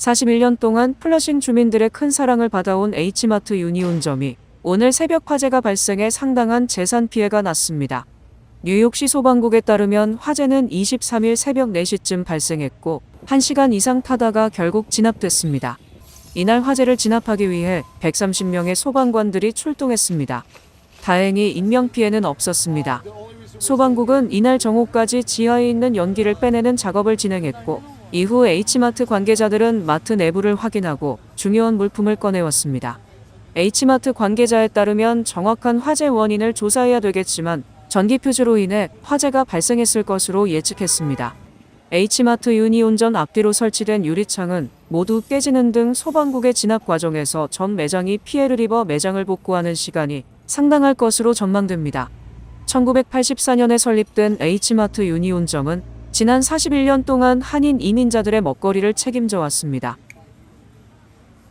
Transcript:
41년 동안 플러싱 주민들의 큰 사랑을 받아온 H마트 유니온점이 오늘 새벽 화재가 발생해 상당한 재산 피해가 났습니다. 뉴욕시 소방국에 따르면 화재는 23일 새벽 4시쯤 발생했고 1시간 이상 타다가 결국 진압됐습니다. 이날 화재를 진압하기 위해 130명의 소방관들이 출동했습니다. 다행히 인명피해는 없었습니다. 소방국은 이날 정오까지 지하에 있는 연기를 빼내는 작업을 진행했고 이후 H마트 관계자들은 마트 내부를 확인하고 중요한 물품을 꺼내왔습니다. H마트 관계자에 따르면 정확한 화재 원인을 조사해야 되겠지만 전기 표주로 인해 화재가 발생했을 것으로 예측했습니다. H마트 유니온전 앞뒤로 설치된 유리창은 모두 깨지는 등 소방국의 진압 과정에서 전 매장이 피해를 입어 매장을 복구하는 시간이 상당할 것으로 전망됩니다. 1984년에 설립된 H마트 유니온점은 지난 41년 동안 한인 이민자들의 먹거리를 책임져 왔습니다.